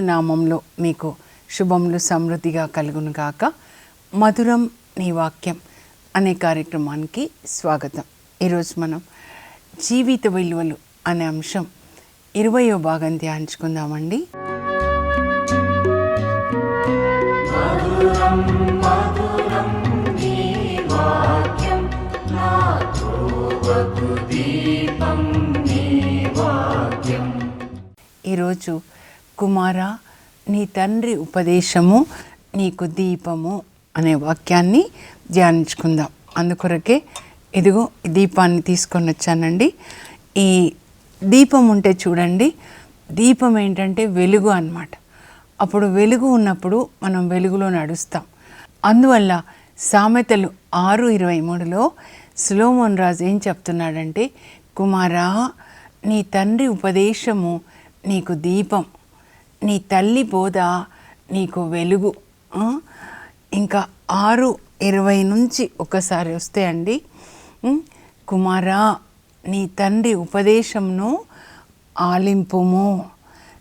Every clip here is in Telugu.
ఏసునామంలో మీకు శుభములు సమృద్ధిగా కలుగును గాక. మధురం నీ వాక్యం అనే కార్యక్రమానికి స్వాగతం. ఈరోజు మనం జీవిత విలువలు అనే అంశం ఇరవయో భాగం ధ్యానించుకుందామండి. ఈరోజు కుమార నీ తండ్రి ఉపదేశము నీకు దీపము అనే వాక్యాన్ని ధ్యానించుకుందాం. అందుకొరకే ఇదిగో దీపాన్ని తీసుకొని వచ్చానండి. ఈ దీపం ఉంటే చూడండి దీపం ఏంటంటే వెలుగు అన్నమాట. అప్పుడు వెలుగు ఉన్నప్పుడు మనం వెలుగులో నడుస్తాం. అందువల్ల సామెతలు ఆరు ఇరవై మూడులో సులోమోన్ రాజు ఏం చెప్తున్నాడంటే కుమారా నీ తండ్రి ఉపదేశము నీకు దీపం నీ తల్లి బోధ నీకు వెలుగు. ఇంకా ఆరు ఇరవై నుంచి ఒకసారి వస్తే అండి. కుమారా నీ తండ్రి ఉపదేశంను ఆలింపుము.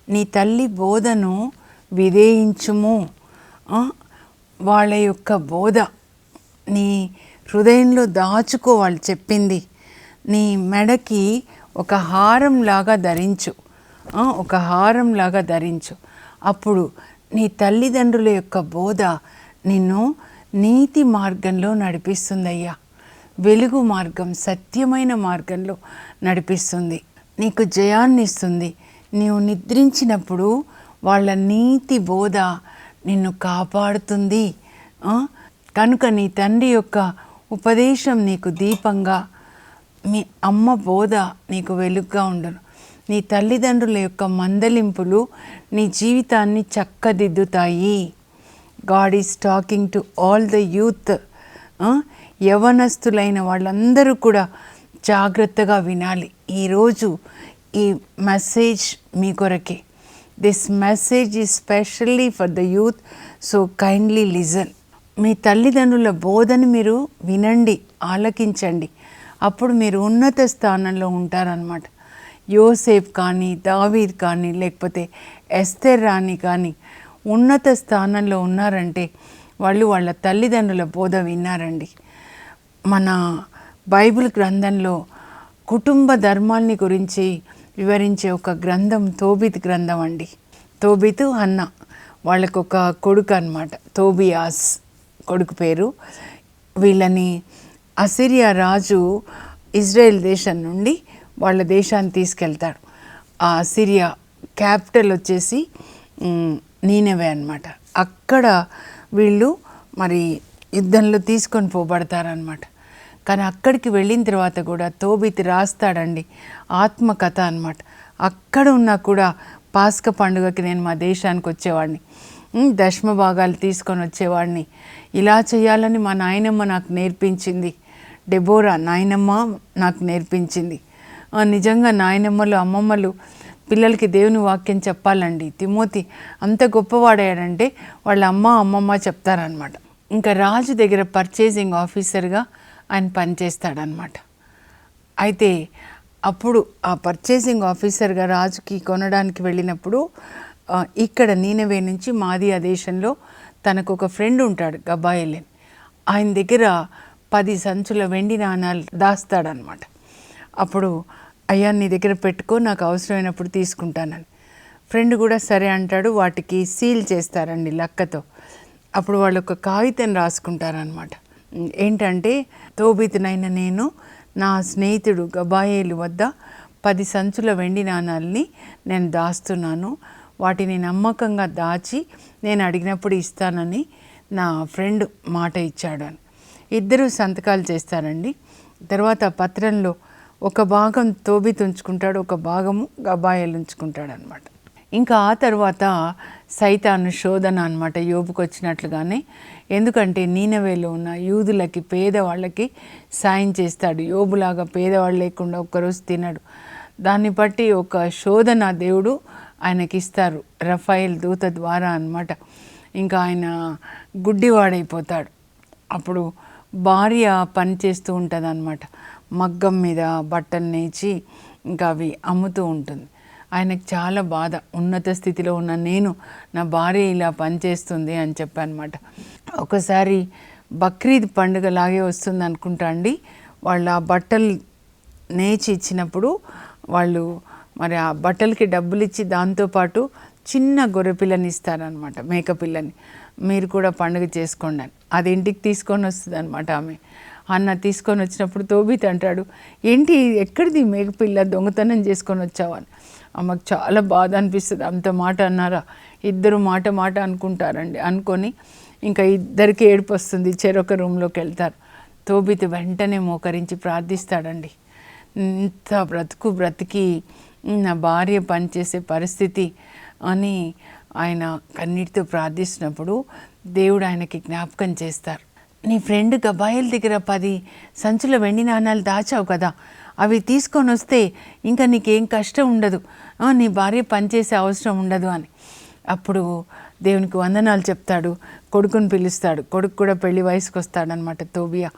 నీ తల్లి బోధను విధేయించుము. వాళ్ళ యొక్క బోధ నీ హృదయంలో దాచుకో వాళ్ళు చెప్పింది. నీ మెడకి ఒక హారంలాగా ధరించు. ఒక హారంలాగా ధరించు. అప్పుడు నీ తల్లిదండ్రుల యొక్క బోధ నిన్ను నీతి మార్గంలో నడిపిస్తుందయ్యా. వెలుగు మార్గం సత్యమైన మార్గంలో నడిపిస్తుంది. నీకు జయాన్ని ఇస్తుంది. నీవు నిద్రించినప్పుడు వాళ్ళ నీతి బోధ నిన్ను కాపాడుతుంది. కనుక నీ తండ్రి యొక్క ఉపదేశం నీకు దీపంగా మీ అమ్మ బోధ నీకు వెలుగుగా ఉండను. నీ తల్లిదండ్రుల యొక్క మందలింపులు నీ జీవితాన్ని చక్కదిద్దుతాయి. God is talking to all the youth యవనస్తులైన వాళ్ళందరూ కూడా జాగ్రత్తగా వినాలి. ఈరోజు ఈ మెసేజ్ మీ కొరకే. This message is specially for the youth so kindly listen మీ తల్లిదండ్రుల బోధన మీరు వినండి ఆలకించండి. అప్పుడు మీరు ఉన్నత స్థానంలో ఉంటారనమాట యోసేఫ్ కానీ దావీద్ కానీ లేకపోతే ఎస్తెర్ రాణి కానీ ఉన్నత స్థానంలో ఉన్నారంటే వాళ్ళు వాళ్ళ తల్లిదండ్రుల బోధ విన్నారండి. మన బైబిల్ గ్రంథంలో కుటుంబ ధర్మాల్ని గురించి వివరించే ఒక గ్రంథం తోబిత్ గ్రంథం అండి. తోబితు అన్న వాళ్ళకు ఒక కొడుకు అనమాట తోబియాస్ కొడుకు పేరు. వీళ్ళని అసిరియా రాజు ఇజ్రాయెల్ దేశం నుండి వాళ్ళ దేశాన్ని తీసుకెళ్తాడు. ఆ సిరియా క్యాపిటల్ వచ్చేసి నీనవే నీనెవే అనమాట అక్కడ వీళ్ళు మరి యుద్ధంలో తీసుకొని పోబడతారనమాట కానీ అక్కడికి వెళ్ళిన తర్వాత కూడా తోబితి రాస్తాడండి. ఆత్మకథ అనమాట అక్కడ ఉన్నా కూడా పాస్క పండుగకి నేను మా దేశానికి వచ్చేవాడిని. దశమ భాగాలు తీసుకొని వచ్చేవాడిని. ఇలా చేయాలని మా నాయనమ్మ నాకు నేర్పించింది. డెబోరా నాయనమ్మ నాకు నేర్పించింది. నిజంగా నాయనమ్మలు అమ్మమ్మలు పిల్లలకి దేవుని వాక్యం చెప్పాలండి. తిమోతి అంత గొప్పవాడయ్యాడంటే వాళ్ళ అమ్మ అమ్మమ్మ చెప్తారనమాట ఇంకా రాజు దగ్గర పర్చేసింగ్ ఆఫీసర్గా ఆయన పనిచేస్తాడనమాట అయితే అప్పుడు ఆ పర్చేసింగ్ ఆఫీసర్గా రాజుకి కొనడానికి వెళ్ళినప్పుడు ఇక్కడ నీనవే నుంచి మాదియా దేశంలో తనకు ఒక ఫ్రెండ్ ఉంటాడు గబ్బాయిలెన్ ఆయన దగ్గర పది సంచుల వెండి నాణాలు దాస్తాడనమాట అప్పుడు అయ్యా నీ దగ్గర పెట్టుకో నాకు అవసరమైనప్పుడు తీసుకుంటానని. ఫ్రెండ్ కూడా సరే అంటాడు వాటికి సీల్ చేస్తారండి లక్కతో. అప్పుడు వాళ్ళు ఒక కాగితం రాసుకుంటారనమాట ఏంటంటే తోబితునైన నేను నా స్నేహితుడు గబాయేలు వద్ద పది సంచుల వెండి నాణాలని నేను దాస్తున్నాను. వాటిని నమ్మకంగా దాచి నేను అడిగినప్పుడు ఇస్తానని నా ఫ్రెండ్ మాట ఇచ్చాడు అని ఇద్దరు సంతకాలు చేస్తారండి. తర్వాత పత్రంలో ఒక భాగం తోబిత్ ఉంచుకుంటాడు ఒక భాగము గబాయలు ఉంచుకుంటాడు అనమాట ఇంకా ఆ తర్వాత సైతాను శోధన అనమాట యోబుకు వచ్చినట్లుగానే. ఎందుకంటే నీనవేలో ఉన్న యూదులకి పేదవాళ్ళకి సాయం చేస్తాడు. యోబులాగా పేదవాళ్ళు లేకుండా ఒక్కరోజు తినడు. దాన్ని బట్టి ఒక శోధన దేవుడు ఆయనకి ఇస్తారు రఫాయిల్ దూత ద్వారా అనమాట ఇంకా ఆయన గుడ్డివాడైపోతాడు. అప్పుడు భార్య పని చేస్తూ ఉంటుంది అనమాట మగ్గం మీద బట్టలు నేచి ఇంకా అవి అమ్ముతూ ఉంటుంది. ఆయనకు చాలా బాధ. ఉన్నత స్థితిలో ఉన్న నేను నా భార్య ఇలా పనిచేస్తుంది అని చెప్పానమాట. ఒకసారి బక్రీద్ పండుగ లాగే వస్తుంది అనుకుంటా అండి. వాళ్ళు ఆ బట్టలు నేచి ఇచ్చినప్పుడు వాళ్ళు మరి ఆ బట్టలకి డబ్బులు ఇచ్చి దాంతోపాటు చిన్న గొర్రె పిల్లని ఇస్తారనమాట మేకపిల్లని మీరు కూడా పండుగ చేసుకోండి అని. అది ఇంటికి తీసుకొని వస్తుంది అనమాట ఆమె. అన్న తీసుకొని వచ్చినప్పుడు తోబిత్ అంటాడు ఏంటి ఎక్కడిది? మేకపిల్ల దొంగతనం చేసుకొని వచ్చావని ఆమెకు చాలా బాధ అనిపిస్తుంది. అంత మాట అన్నారా? ఇద్దరు మాట మాట అనుకుంటారండి. అనుకొని ఇంకా ఇద్దరికి ఏడుపు వస్తుంది. చెరొక రూమ్లోకి వెళ్తారు. తోబిత్ వెంటనే మోకరించి ప్రార్థిస్తాడండి. ఇంత బ్రతుకు బ్రతికి నా భార్య పనిచేసే పరిస్థితి అని ఆయన కన్నీటితో ప్రార్థిస్తున్నప్పుడు దేవుడు ఆయనకి జ్ఞాపకం చేస్తారు. నీ ఫ్రెండ్ గబాయిల దగ్గర పది సంచుల వెండి నాణాలు దాచావు కదా అవి తీసుకొని వస్తే ఇంకా నీకేం కష్టం ఉండదు. నీ భార్య పనిచేసే అవసరం ఉండదు అని. అప్పుడు దేవునికి వందనాలు చెప్తాడు కొడుకుని పిలుస్తాడు. కొడుకు కూడా పెళ్ళి వయసుకు వస్తాడనమాట తోబియా.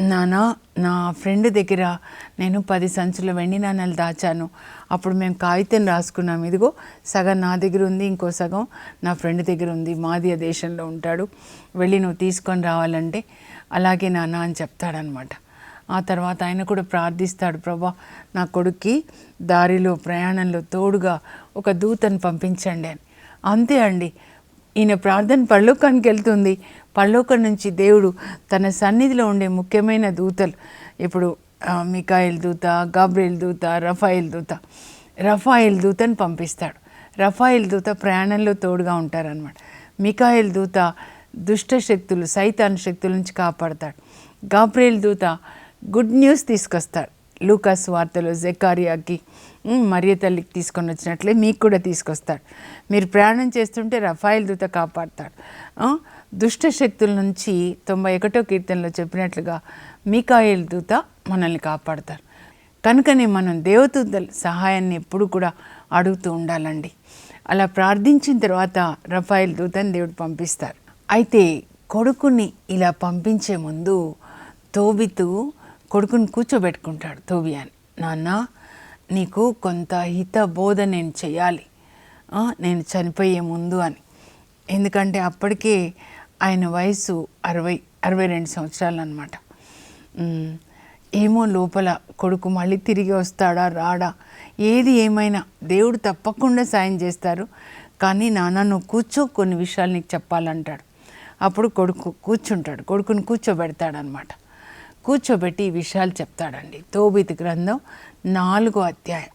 నానా నా ఫ్రెండ్ దగ్గర నేను పది సంచుల వెండి నాణాలు దాచాను. అప్పుడు మేము కాగితం రాసుకున్నాం. ఇదిగో సగం నా దగ్గర ఉంది ఇంకో సగం నా ఫ్రెండ్ దగ్గర ఉంది మాదియ దేశంలో ఉంటాడు. వెళ్ళి నువ్వు తీసుకొని రావాలంటే అలాగే నాన్న అని చెప్తాడనమాట. ఆ తర్వాత ఆయన కూడా ప్రార్థిస్తాడు ప్రభా నా కొడుక్కి దారిలో ప్రయాణంలో తోడుగా ఒక దూతను పంపించండి అని. అంతే అండి ఈయన ప్రార్థన పరలోకానికి వెళ్తుంది. పరలోకం నుంచి దేవుడు తన సన్నిధిలో ఉండే ముఖ్యమైన దూతలు. ఇప్పుడు మికాయిల్ దూత గాబ్రియల్ దూత రఫాయిల్ దూత. రఫాయిల్ దూతను పంపిస్తాడు. రఫాయిల్ దూత ప్రయాణంలో తోడుగా ఉంటారనమాట మికాయిల్ దూత దుష్ట శక్తులు సైతాన్ శక్తుల నుంచి కాపాడతాడు. గాబ్రియల్ దూత గుడ్ న్యూస్ తీసుకొస్తాడు. లూకాస్ వార్తలో జెకారియాకి మరియ తల్లికి తీసుకొని వచ్చినట్లే మీకు కూడా తీసుకొస్తాడు. మీరు ప్రయాణం చేస్తుంటే రఫాయిల్ దూత కాపాడతాడు. దుష్ట శక్తుల నుంచి తొంభై ఒకటో కీర్తనలో చెప్పినట్లుగా మీకాయిల్ దూత మనల్ని కాపాడతారు కనుకనే మనం దేవదూతల సహాయాన్ని ఎప్పుడు కూడా అడుగుతూ ఉండాలండి. అలా ప్రార్థించిన తర్వాత రఫాయిల్ దూతని దేవుడు పంపిస్తారు. అయితే కొడుకుని ఇలా పంపించే ముందు తోబితు కొడుకుని కూర్చోబెట్టుకుంటాడు తోబియాని. నాన్న నీకు కొంత హిత బోధ నేను చేయాలి. నేను చనిపోయే ముందు అని. ఎందుకంటే అప్పటికే ఆయన వయసు అరవై అరవై రెండు సంవత్సరాలు అనమాట ఏమో లోపల కొడుకు మళ్ళీ తిరిగి వస్తాడా రాడా? ఏది ఏమైనా దేవుడు తప్పకుండా సాయం చేస్తారు. కానీ నాన్న నువ్వు కూర్చో కొన్ని విషయాలు నీకు చెప్పాలంటాడు. అప్పుడు కొడుకు కూర్చుంటాడు. కొడుకుని కూర్చోబెడతాడనమాట. కూర్చోబెట్టి ఈ విషయాలు చెప్తాడండి. తోబితి గ్రంథం నాలుగో అధ్యాయం.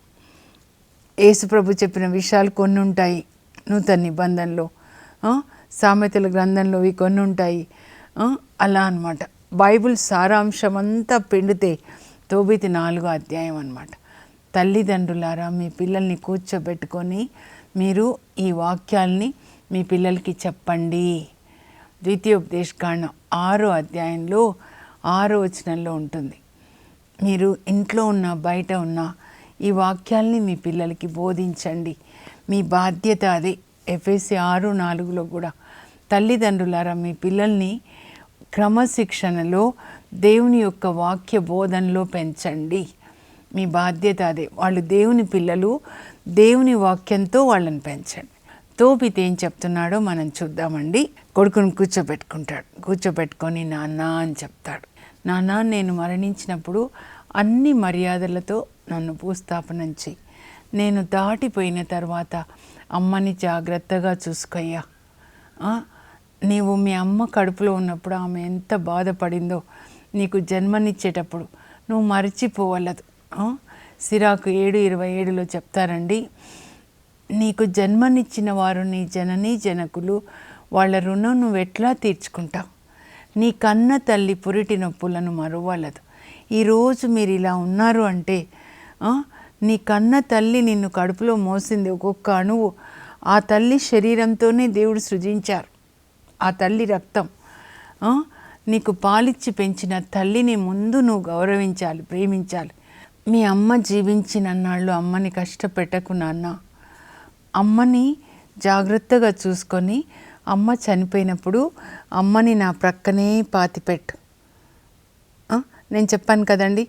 యేసుప్రభు చెప్పిన విషయాలు కొన్ని ఉంటాయి నూతన నిబంధనలో. సామెతల గ్రంథంలో ఇవి కొన్ని ఉంటాయి. అలా అనమాట బైబిల్ సారాంశం అంతా పిండితే తోబితి నాలుగో అధ్యాయం అనమాట తల్లిదండ్రులారా మీ పిల్లల్ని కూర్చోబెట్టుకొని మీరు ఈ వాక్యాల్ని మీ పిల్లలకి చెప్పండి. ద్వితీయోపదేశకాండం ఆరో అధ్యాయంలో ఆరో వచనంలో ఉంటుంది. మీరు ఇంట్లో ఉన్న బయట ఉన్న ఈ వాక్యాల్ని మీ పిల్లలకి బోధించండి. మీ బాధ్యత అదే. ఎఫ్ఎస్సి ఆరు నాలుగులో కూడా తల్లిదండ్రులారా మీ పిల్లల్ని క్రమశిక్షణలో దేవుని యొక్క వాక్య బోధనలో పెంచండి. మీ బాధ్యత అదే. వాళ్ళు దేవుని పిల్లలు దేవుని వాక్యంతో వాళ్ళని పెంచండి. తోపిత ఏం చెప్తున్నాడో మనం చూద్దామండి. కొడుకుని కూర్చోబెట్టుకుంటాడు. కూర్చోబెట్టుకొని నాన్న అని చెప్తాడు. నాన్న నేను మరణించినప్పుడు అన్ని మర్యాదలతో నన్ను భూస్థాపనం చేయి నేను దాటిపోయిన తర్వాత అమ్మని జాగ్రత్తగా చూసుకోయ్యా. నీవు మీ అమ్మ కడుపులో ఉన్నప్పుడు ఆమె ఎంత బాధపడిందో నీకు జన్మనిచ్చేటప్పుడు. నువ్వు మర్చిపోవలదు. సిరాకు ఏడు ఇరవై ఏడులో చెప్తారండి నీకు జన్మనిచ్చిన వారు నీ జననీ జనకులు వాళ్ళ రుణం నువ్వు ఎట్లా తీర్చుకుంటావు? నీ కన్న తల్లి పురిటి నొప్పులను మరువలదు. ఈరోజు మీరు ఇలా ఉన్నారు అంటే నీ కన్న తల్లి నిన్ను కడుపులో మోసింది ఒక్కొక్క అణువు. ఆ తల్లి శరీరంతోనే దేవుడు సృజించారు. ఆ తల్లి రక్తం నీకు పాలిచ్చి పెంచిన తల్లిని ముందు నువ్వు గౌరవించాలి ప్రేమించాలి. మీ అమ్మ జీవించిన నాళ్ళు అమ్మని కష్టపెట్టకు నాన్న. అమ్మని జాగ్రత్తగా చూసుకొని అమ్మ చనిపోయినప్పుడు అమ్మని నా ప్రక్కనే పాతిపెట్టు. నేను చెప్పాను కదండి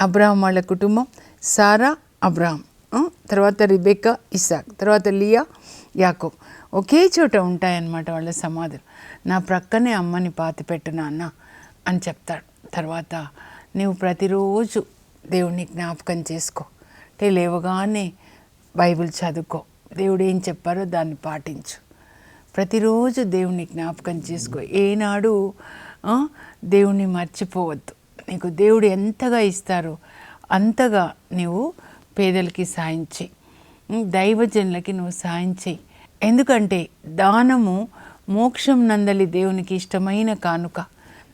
అబ్రాహం వాళ్ళ కుటుంబం సారా అబ్రాహం. తర్వాత రిబెక్క ఇసాక్ తర్వాత లియా యాకోబ్. ఒకే చోట ఉంటాయన్నమాట వాళ్ళ సమాధులు. నా ప్రక్కనే అమ్మని పాతిపెట్టు నాన్న అని చెప్తాడు. తర్వాత నువ్వు ప్రతిరోజు దేవుడిని జ్ఞాపకం చేసుకో. అంటే లేవగానే బైబిల్ చదువుకో. దేవుడు ఏం చెప్పారో దాన్ని పాటించు. ప్రతిరోజు దేవుణ్ణి జ్ఞాపకం చేసుకో. ఏనాడు దేవుణ్ణి మర్చిపోవద్దు. నీకు దేవుడు ఎంతగా ఇస్తారో అంతగా నీవు పేదలకి సాయం చేయి దైవజనులకి నువ్వు సాయం చేయి ఎందుకంటే దానము మోక్షం నందలి దేవునికి ఇష్టమైన కానుక.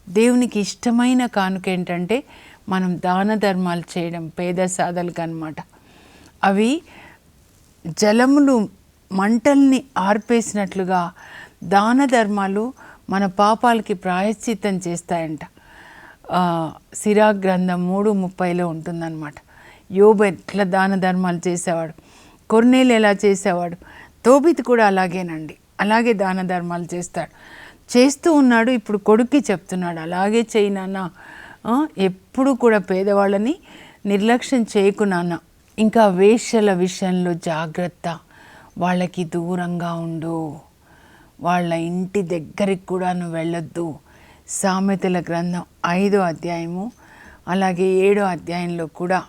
దేవునికి ఇష్టమైన కానుక ఏంటంటే మనం దాన ధర్మాలు చేయడం పేద సాధలకు అనమాట అవి జలములు మంటల్ని ఆర్పేసినట్లుగా దాన ధర్మాలు మన పాపాలకి ప్రాయశ్చిత్తం చేస్తాయంట. సిరా గ్రంథం మూడు ముప్పైలో ఉంటుందన్నమాట. యోబు ఎట్లా దాన ధర్మాలు చేసేవాడు? కొర్నేలు ఎలా చేసేవాడు? తోబిత్ కూడా అలాగేనండి. అలాగే దాన ధర్మాలు చేస్తాడు. చేస్తూ ఉన్నాడు ఇప్పుడు కొడుక్కి చెప్తున్నాడు అలాగే చేయి నాన్న. ఎప్పుడు కూడా పేదవాళ్ళని నిర్లక్ష్యం చేయకు నాన్న. ఇంకా వేషల విషయంలో జాగ్రత్త. వాళ్ళకి దూరంగా ఉండు. వాళ్ళ ఇంటి దగ్గరికి కూడా నువ్వు వెళ్ళొద్దు. సామెతల గ్రంథం ఐదో అధ్యాయము అలాగే ఏడో అధ్యాయంలో కూడా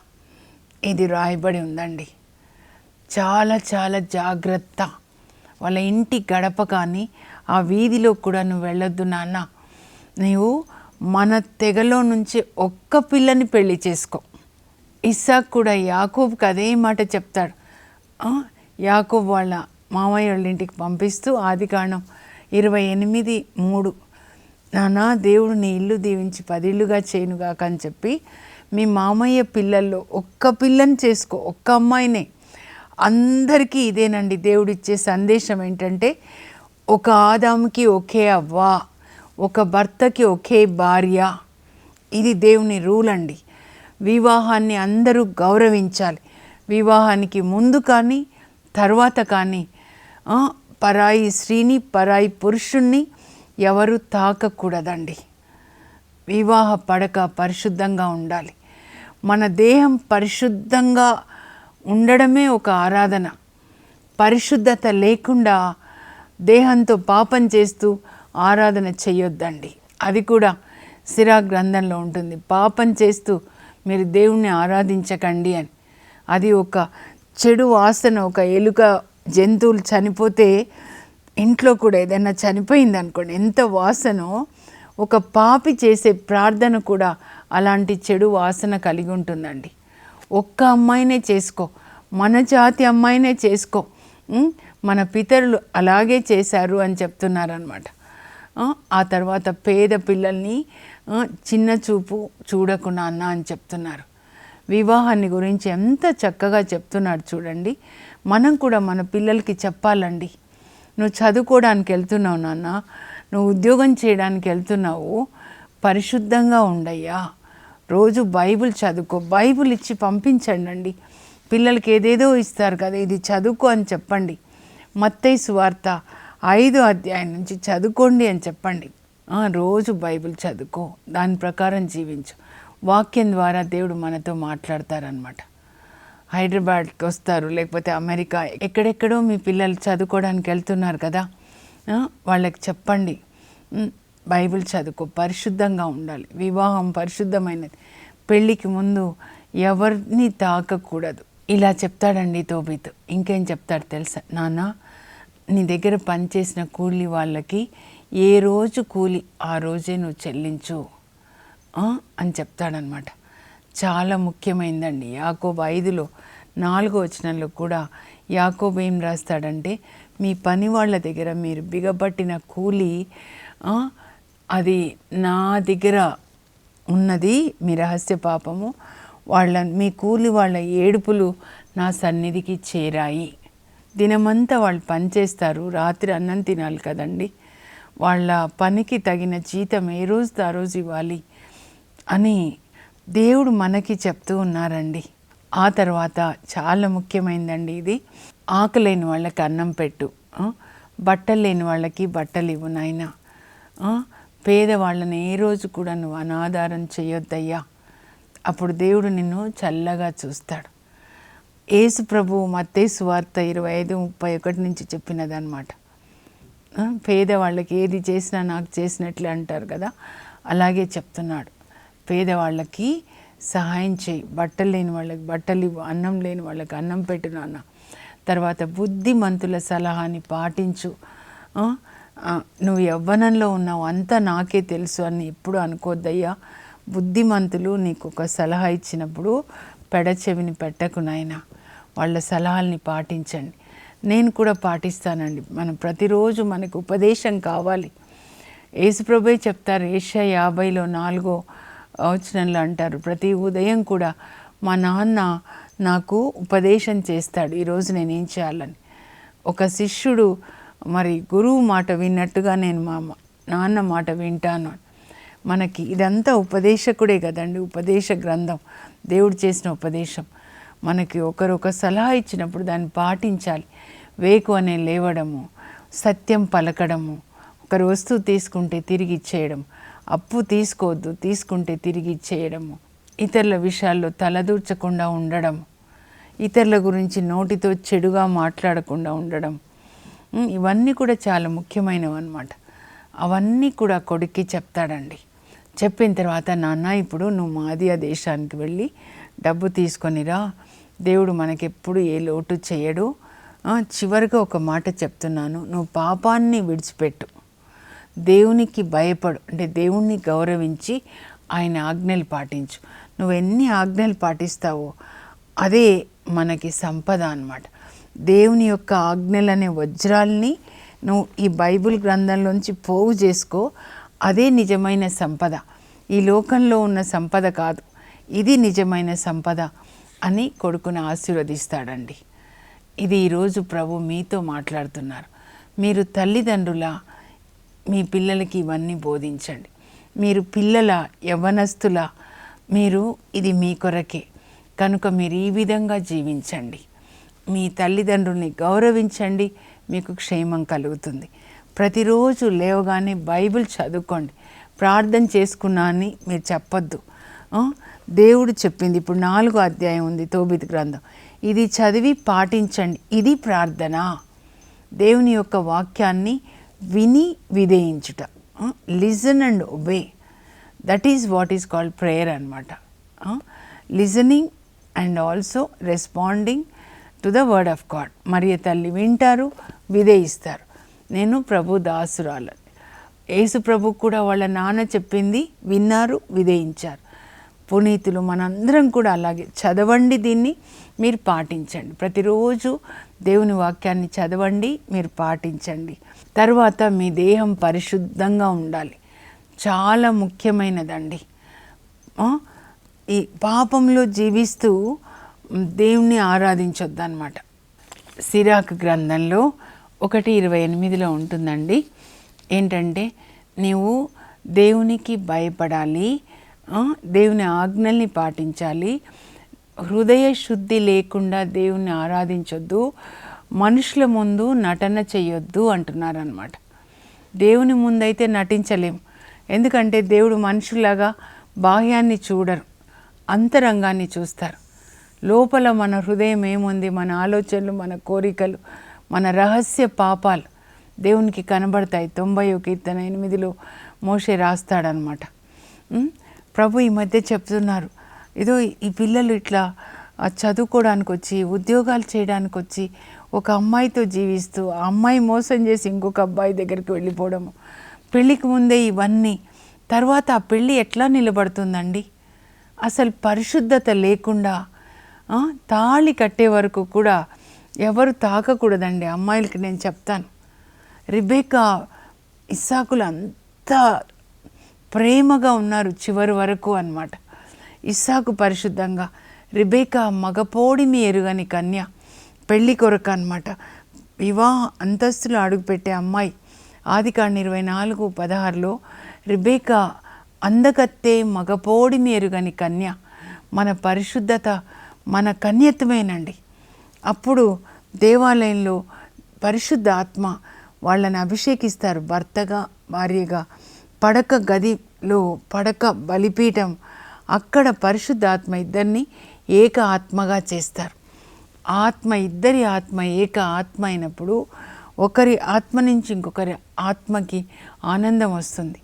ఇది రాయబడి ఉందండి. చాలా చాలా జాగ్రత్త. వాళ్ళ ఇంటి గడప కానీ ఆ వీధిలో కూడా నువ్వు వెళ్ళొద్దు నాన్న. నీవు మన తెగలో నుంచి ఒక్క పిల్లని పెళ్ళి చేసుకో. ఇస్సాక్ కూడా యాకూబ్కి అదే మాట చెప్తాడు. యాకోబ్ వాళ్ళ మామయ్య వాళ్ళ ఇంటికి పంపిస్తూ ఆదికాండం ఇరవై ఎనిమిది మూడు. నానా దేవుడు నీ ఇల్లు దీవించి పదిళ్ళుగా చేయనుగాక అని చెప్పి మీ మామయ్య పిల్లల్లో ఒక్క పిల్లని చేసుకో ఒక్క అమ్మాయినే. అందరికీ ఇదేనండి దేవుడిచ్చే సందేశం ఏంటంటే ఒక ఆదాముకి ఒకే అవ్వ ఒక భర్తకి ఒకే భార్య. ఇది దేవుని రూల్ అండి. వివాహాన్ని అందరూ గౌరవించాలి. వివాహానికి ముందు కానీ తర్వాత కానీ పరాయి స్త్రీని పరాయి పురుషుణ్ణి ఎవరు తాకకూడదండి. వివాహ పడక పరిశుద్ధంగా ఉండాలి. మన దేహం పరిశుద్ధంగా ఉండడమే ఒక ఆరాధన. పరిశుద్ధత లేకుండా దేహంతో పాపం చేస్తూ ఆరాధన చేయొద్దండి. అది కూడా సిరా గ్రంథంలో ఉంటుంది. పాపం చేస్తూ మీరు దేవుణ్ణి ఆరాధించకండి అని. అది ఒక చెడు వాసన ఒక ఎలుక జంతువులు చనిపోతే ఇంట్లో కూడా ఏదైనా చనిపోయింది అనుకోండి ఎంత వాసనో ఒక పాపి చేసే ప్రార్థన కూడా అలాంటి చెడు వాసన కలిగి ఉంటుందండి. ఒక్క అమ్మాయినే చేసుకో మన జాతి అమ్మాయినే చేసుకో మన పితరులు అలాగే చేశారు అని చెప్తున్నారనమాట ఆ తర్వాత పేద పిల్లల్ని చిన్న చూపు చూడకుండా అన్న అని చెప్తున్నారు. వివాహాన్ని గురించి ఎంత చక్కగా చెప్తున్నాడు చూడండి. మనం కూడా మన పిల్లలకి చెప్పాలండి. నువ్వు చదువుకోవడానికి వెళ్తున్నావు నాన్న. నువ్వు ఉద్యోగం చేయడానికి వెళ్తున్నావు. పరిశుద్ధంగా ఉండయ్యా. రోజు బైబిల్ చదువుకో. బైబిల్ ఇచ్చి పంపించండి అండి పిల్లలకి ఏదేదో ఇస్తారు కదా ఇది చదువుకో అని చెప్పండి. మత్తయి సువార్త ఐదో అధ్యాయం నుంచి చదువుకోండి అని చెప్పండి. రోజు బైబిల్ చదువుకో. దాని ప్రకారం జీవించు. వాక్యం ద్వారా దేవుడు మనతో మాట్లాడతారనమాట హైదరాబాద్కి వస్తారు లేకపోతే అమెరికా ఎక్కడెక్కడో మీ పిల్లలు చదువుకోవడానికి వెళ్తున్నారు కదా వాళ్ళకి చెప్పండి. బైబిల్ చదువుకో పరిశుద్ధంగా ఉండాలి. వివాహం పరిశుద్ధమైనది. పెళ్ళికి ముందు ఎవరిని తాకకూడదు. ఇలా చెప్తాడండి తోబిత్. ఇంకేం చెప్తాడు తెలుసా? నాన్న నీ దగ్గర పనిచేసిన కూలి వాళ్ళకి ఏ రోజు కూలి ఆ రోజే నువ్వు చెల్లించు. అని చెప్తాడనమాట. చాలా ముఖ్యమైందండి. యాకోబు ఐదులో నాలుగో వచనంలో కూడా యాకోబు ఏం రాస్తాడంటే మీ పని వాళ్ళ దగ్గర మీరు బిగబట్టిన కూలి అది నా దగ్గర ఉన్నది మీ రహస్య పాపము వాళ్ళ మీ కూలి వాళ్ళ ఏడుపులు నా సన్నిధికి చేరాయి. దినమంతా వాళ్ళు పని చేస్తారు రాత్రి అన్నం తినాలి కదండి. వాళ్ళ పనికి తగిన జీతం ఏ రోజు ఆ రోజు ఇవ్వాలి. అని దేవుడు మనకి చెప్తూ ఉన్నారండి. ఆ తర్వాత చాలా ముఖ్యమైనదండి ఇది. ఆకలేని వాళ్ళకి అన్నం పెట్టు బట్టలు లేని వాళ్ళకి బట్టలు ఇవ్వు నాయనా పేదవాళ్ళని ఏ రోజు కూడా నువ్వు అనాధారం చేయొద్దయ్యా. అప్పుడు దేవుడు నిన్ను చల్లగా చూస్తాడు. యేసు ప్రభు మత్తే సువార్త ఇరవై ఐదు ముప్పై ఒకటి నుంచి చెప్పినదనమాట పేదవాళ్ళకి ఏది చేసినా నాకు చేసినట్లే అంటారు కదా? అలాగే చెప్తున్నాడు. పేదవాళ్ళకి సహాయం చేయి. బట్టలు లేని వాళ్ళకి బట్టలు ఇవ్వు అన్నం లేని వాళ్ళకి అన్నం పెట్టు నాన్న. తర్వాత బుద్ధిమంతుల సలహాని పాటించు. నువ్వు యవ్వనంలో ఉన్నావు అంతా నాకే తెలుసు అని ఎప్పుడు అనుకోద్దయ్యా. బుద్ధిమంతులు నీకు ఒక సలహా ఇచ్చినప్పుడు పెడచెవిని పెట్టకు నాయన. వాళ్ళ సలహాల్ని పాటించండి. నేను కూడా పాటిస్తానండి. మనం ప్రతిరోజు మనకు ఉపదేశం కావాలి. యేసుప్రభే చెప్తారు ఏషియా యాభైలో నాలుగో వచనంలో అంటారు. ప్రతి ఉదయం కూడా మా నాన్న నాకు ఉపదేశం చేస్తాడు ఈరోజు నేను ఏం చేయాలని. ఒక శిష్యుడు మరి గురువు మాట విన్నట్టుగా నేను మా నాన్న మాట వింటాను మనకి ఇదంతా ఉపదేశకుడే కదండి ఉపదేశ గ్రంథం. దేవుడు చేసిన ఉపదేశం. మనకి ఒకరొక సలహా ఇచ్చినప్పుడు దాన్ని పాటించాలి. వేకు అనే లేవడము సత్యం పలకడము ఒకరు వస్తువు తీసుకుంటే తిరిగి ఇచ్చేయడం అప్పు తీసుకోవద్దు తీసుకుంటే తిరిగి ఇచ్చేయడము. ఇతరుల విషయాల్లో తలదూర్చకుండా ఉండడం. ఇతరుల గురించి నోటితో చెడుగా మాట్లాడకుండా ఉండడం. ఇవన్నీ కూడా చాలా ముఖ్యమైనవి అన్నమాట అవన్నీ కూడా కొడుక్కి చెప్తాడండి. చెప్పిన తర్వాత నాన్న ఇప్పుడు నువ్వు మాదియా దేశానికి వెళ్ళి డబ్బు తీసుకొనిరా దేవుడు మనకెప్పుడు ఏ లోటు చేయడు. చివరిగా ఒక మాట చెప్తున్నాను. నువ్వు పాపాన్ని విడిచిపెట్టు. దేవునికి భయపడు అంటే దేవుణ్ణి గౌరవించి ఆయన ఆజ్ఞలు పాటించు. నువ్వు ఎన్ని ఆజ్ఞలు పాటిస్తావో అదే మనకి సంపద అన్నమాట. దేవుని యొక్క ఆజ్ఞలనే వజ్రాల్ని నువ్వు ఈ బైబిల్ గ్రంథంలోంచి పోగు చేసుకో అదే నిజమైన సంపద. ఈ లోకంలో ఉన్న సంపద కాదు ఇది నిజమైన సంపద అని కొడుకుని ఆశీర్వదిస్తాడండి. ఇది ఈరోజు ప్రభు మీతో మాట్లాడుతున్నారు. మీరు తల్లిదండ్రుల మీ పిల్లలకి ఇవన్నీ బోధించండి. మీరు పిల్లల యవ్వనస్తుల మీరు ఇది మీ కొరకే. కనుక మీరు ఈ విధంగా జీవించండి. మీ తల్లిదండ్రుల్ని గౌరవించండి. మీకు క్షేమం కలుగుతుంది. ప్రతిరోజు లేవగానే బైబిల్ చదువుకోండి. ప్రార్థన చేసుకున్నా అని మీరు చెప్పొద్దు. దేవుడు చెప్పింది. ఇప్పుడు నాలుగో అధ్యాయం ఉంది తోబిత్ గ్రంథం. ఇది చదివి పాటించండి. ఇది ప్రార్థన. దేవుని యొక్క వాక్యాన్ని విని విధేయించుట. Listen and obey that is what is called prayer అనమాట listening and also responding to the word of God Mariya తల్లి వింటారు విధేయిస్తారు. నేను ప్రభు దాసురాలని యేసు ప్రభు కూడా వాళ్ళ నాన్న చెప్పింది విన్నారు విధేయించారు. పునీతులు మనందరం కూడా అలాగే చదవండి దీన్ని మీరు పాటించండి. ప్రతిరోజు దేవుని వాక్యాన్ని చదవండి మీరు పాటించండి. తర్వాత మీ దేహం పరిశుద్ధంగా ఉండాలి. చాలా ముఖ్యమైనదండి. ఈ పాపంలో జీవిస్తూ దేవుణ్ణి ఆరాధించొద్దు అనమాట సిరాక్ గ్రంథంలో ఒకటి ఇరవై ఎనిమిదిలో ఉంటుందండి. ఏంటంటే నీవు దేవునికి భయపడాలి దేవుని ఆజ్ఞల్ని పాటించాలి హృదయ శుద్ధి లేకుండా దేవుణ్ణి ఆరాధించొద్దు మనుషుల ముందు నటన చేయొద్దు అంటున్నారనమాట దేవుని ముందైతే నటించలేం. ఎందుకంటే దేవుడు మనుషులాగా బాహ్యాన్ని చూడరు అంతరంగాన్ని చూస్తారు. లోపల మన హృదయం ఏముంది మన ఆలోచనలు మన కోరికలు మన రహస్య పాపాలు దేవునికి కనబడతాయి. తొంభై కీర్తన ఎనిమిదిలో మోషే రాస్తాడనమాట ప్రభు ఈ మధ్య చెప్తున్నారు ఏదో ఈ పిల్లలు ఇట్లా చదువుకోవడానికి వచ్చి ఉద్యోగాలు చేయడానికి వచ్చి ఒక అమ్మాయితో జీవిస్తూ ఆ అమ్మాయి మోసం చేసి ఇంకొక అబ్బాయి దగ్గరికి వెళ్ళిపోవడము పెళ్ళికి ముందే ఇవన్నీ. తర్వాత ఆ పెళ్ళి ఎట్లా నిలబడుతుందండి? అసలు పరిశుద్ధత లేకుండా తాళి కట్టే వరకు కూడా ఎవరు తాకకూడదండి. అమ్మాయిలకి నేను చెప్తాను. రిబేకా ఇస్సాకులు అంత ప్రేమగా ఉన్నారు చివరి వరకు అన్నమాట. ఇస్సాకు పరిశుద్ధంగా రిబేకా మగపోడిని ఎరుగని కన్య. పెళ్ళి కొరకు అన్నమాట. వివాహ అంతస్తులు అడుగుపెట్టే అమ్మాయి ఆదికాండ ఇరవై నాలుగు పదహారులో రిబేకా అందకత్తే మగపోడిని ఎరుగని కన్య మన పరిశుద్ధత మన కన్యత్వమేనండి. అప్పుడు దేవాలయంలో పరిశుద్ధ ఆత్మ వాళ్ళని అభిషేకిస్తారు. భర్తగా భార్యగా పడక గదిలో పడక బలిపీఠం అక్కడ పరిశుద్ధ ఆత్మ ఇద్దరిని ఏక ఆత్మగా చేస్తారు. ఆత్మ ఇద్దరి ఆత్మ ఏక ఆత్మ అయినప్పుడు ఒకరి ఆత్మ నుంచి ఇంకొకరి ఆత్మకి ఆనందం వస్తుంది.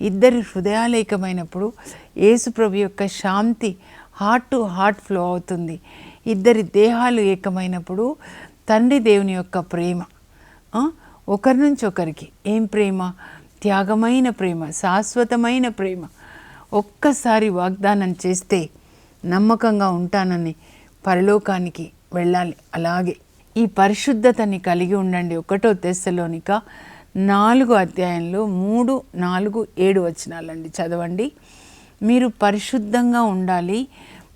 ఇద్దరి హృదయాలేకమైనప్పుడు యేసుప్రభు యొక్క శాంతి హార్ట్ టు హార్ట్ ఫ్లో అవుతుంది. ఇద్దరి దేహాలు ఏకమైనప్పుడు తండ్రి దేవుని యొక్క ప్రేమ ఒకరి నుంచి ఒకరికి. ఏం ప్రేమ? త్యాగమైన ప్రేమ శాశ్వతమైన ప్రేమ. ఒక్కసారి వాగ్దానం చేస్తే నమ్మకంగా ఉంటానని పరలోకానికి వెళ్ళాలి. అలాగే ఈ పరిశుద్ధతని కలిగి ఉండండి. ఒకటో తెస్సలోనిక నాలుగు అధ్యాయంలో మూడు నాలుగు ఏడు వచనాలండి. చదవండి. మీరు పరిశుద్ధంగా ఉండాలి.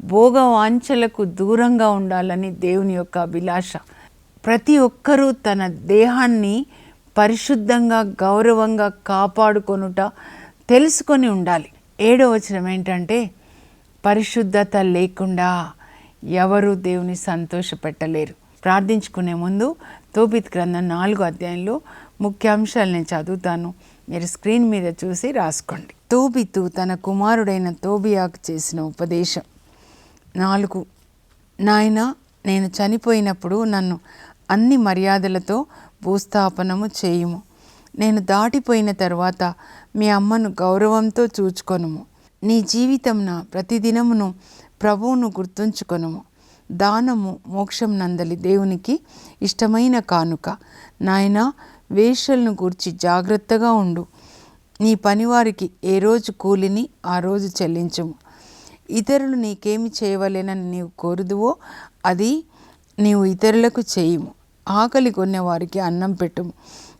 భోగ వాంఛలకు దూరంగా ఉండాలని దేవుని యొక్క అభిలాష. ప్రతి ఒక్కరూ తన దేహాన్ని పరిశుద్ధంగా గౌరవంగా కాపాడుకొనుట తెలుసుకొని ఉండాలి. ఏడో వచనం ఏంటంటే పరిశుద్ధత లేకుండా ఎవరు దేవుని సంతోషపెట్టలేరు. ప్రార్థించుకునే ముందు తోపిత్ గ్రంథం నాలుగు అధ్యాయంలో ముఖ్యాంశాలు నేను చదువుతాను. మీరు స్క్రీన్ మీద చూసి రాసుకోండి. తోబితు తన కుమారుడైన తోబియాకు చేసిన ఉపదేశం. నాలుగు నాయన నేను చనిపోయినప్పుడు నన్ను అన్ని మర్యాదలతో భూస్థాపనము చేయుము. నేను దాటిపోయిన తర్వాత మీ అమ్మను గౌరవంతో చూచుకొనుము. నీ జీవితంన ప్రతిదినమును ప్రభువును గుర్తుంచుకొనుము. దానము మోక్షం నందలి దేవునికి ఇష్టమైన కానుక. నాయన వేషలను గూర్చి జాగ్రత్తగా ఉండు. నీ పనివారికి ఏ రోజు కూలిని ఆ రోజు చెల్లించుము. ఇతరులు నీకేమి చేయవలేనని నీవు కోరుదువో అది నీవు ఇతరులకు చేయుము. ఆకలి కొనే వారికి అన్నం పెట్టుము.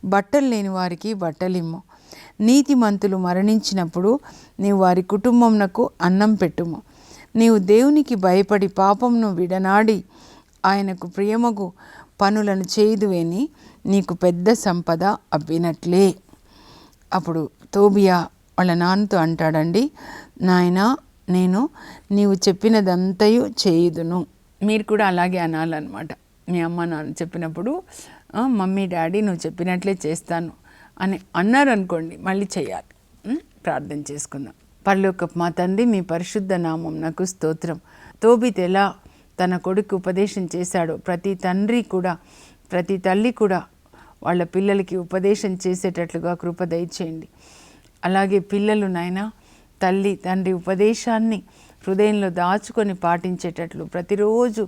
బట్టలు లేని వారికి బట్టలిమ్ము. నీతిమంతులు మరణించినప్పుడు నీవు వారి కుటుంబంనకు అన్నం పెట్టుము. నీవు దేవునికి భయపడి పాపంను విడనాడి ఆయనకు ప్రియమగు పనులను చేయుదువేని నీకు పెద్ద సంపద అవ్వినట్లే. అప్పుడు తోబియా వాళ్ళ నాన్నతో అంటాడండి నాయన నేను నీవు చెప్పినదంతయు చేయుదును. మీరు కూడా అలాగే అనాలన్నమాట. మీ అమ్మ నాన్న చెప్పినప్పుడు మమ్మీ డాడీ నువ్వు చెప్పినట్లే చేస్తాను అని అన్నారు అనుకోండి మళ్ళీ చేయాలి ప్రార్థన చేసుకుందాం. పర్లోకప్ మా తండ్రి మీ పరిశుద్ధ నామం నాకు స్తోత్రం. తోబిత్ ఎలా తన కొడుకు ఉపదేశం చేశాడో ప్రతి తండ్రి కూడా ప్రతి తల్లి కూడా వాళ్ళ పిల్లలకి ఉపదేశం చేసేటట్లుగా కృప దయచేయండి. అలాగే పిల్లలు నాయన తల్లి తండ్రి ఉపదేశాన్ని హృదయంలో దాచుకొని పాటించేటట్లు ప్రతిరోజు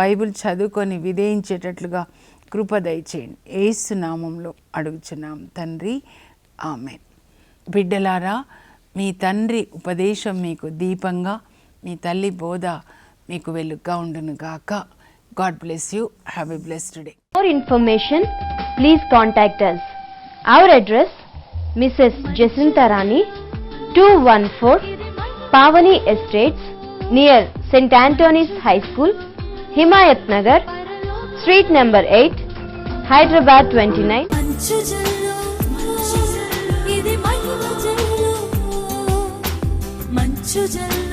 బైబిల్ చదువుకొని విధేయించేటట్లుగా కృప దయచేయండి. ఏసు నామంలో అడుగుచున్నాం తండ్రి ఆమె బిడ్డలారా మీ తండ్రి ఉపదేశం మీకు దీపంగా మీ తల్లి బోధ మీకు వెలుగ్గా ఉండును గాక. God bless you. Have a bless today for information please contact us our address missus Jacinta Rani two one four Pavani estates near saint Antony's high school Himayat Nagar street number eight Hyderabad twenty nine 时间。